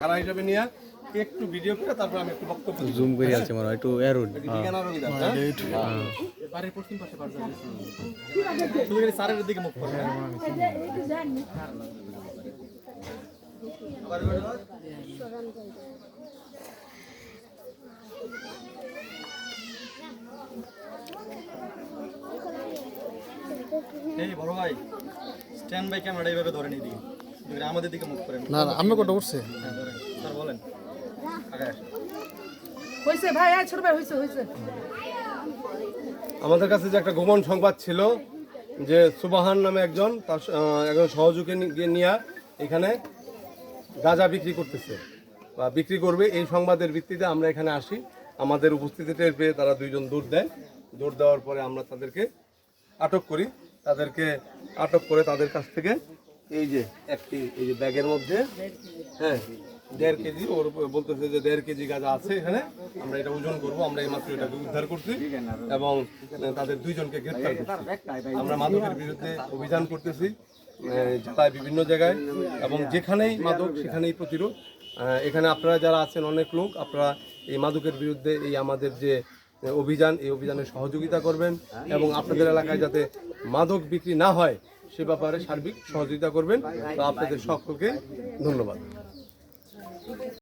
কারা হিসাবে নিয়ে একটু ভিডিও করে তারপর আমি একটু বক্তব্য জুম করে আছে মনে হয় একটু হ্যাঁ? বাড়ির পশ্চিম পাশে শুধু খালি স্যারের দিকে মুখ করে। এই বড় ভাই স্ট্যান্ড বাই ক্যামেরা এইভাবে ধরে নিয়ে আমাদের দিকে মুখ করেন না না আমি কটা উঠছে ভাই ছোট ভাই হয়েছে আমাদের কাছে যে একটা গোপন সংবাদ ছিল যে সুবাহান নামে একজন তার একজন সহযোগী গিয়ে নিয়ে এখানে গাঁজা বিক্রি করতেছে বা বিক্রি করবে। এই সংবাদের ভিত্তিতে আমরা এখানে আসি। আমাদের উপস্থিতি টের পেয়ে তারা দুইজন দৌড় দেয়। দৌড় দেওয়ার পরে আমরা তাদেরকে আটক করি। তাদেরকে আটক করে তাদের কাছ থেকে এই যে একটি এই যে ব্যাগের মধ্যে হ্যাঁ দেড় কেজি, ওর বলতেছে যে দেড় কেজি গাঁজা আছে এখানে। আমরা এটা ওজন করব, আমরা এই মাত্র এটাকে উদ্ধার করছি এবং তাদের দুইজনকে গ্রেফতার করছি। আমরা মাদকের বিরুদ্ধে অভিযান করতেছি জেলায় বিভিন্ন জায়গায়, এবং যেখানেই মাদক, সেখানেই প্রতিরোধ। এখানে আপনারা যারা আছেন অনেক লোক, আপনারা এই মাদকের বিরুদ্ধে এই আমাদের যে অভিযান, এই অভিযানে সহযোগিতা করবেন এবং আপনাদের এলাকায় যাতে মাদক বিক্রি না হয়, সে ব্যাপারে সার্বিক সহযোগিতা করবেন। তো আপনাদের সকলকে ধন্যবাদ।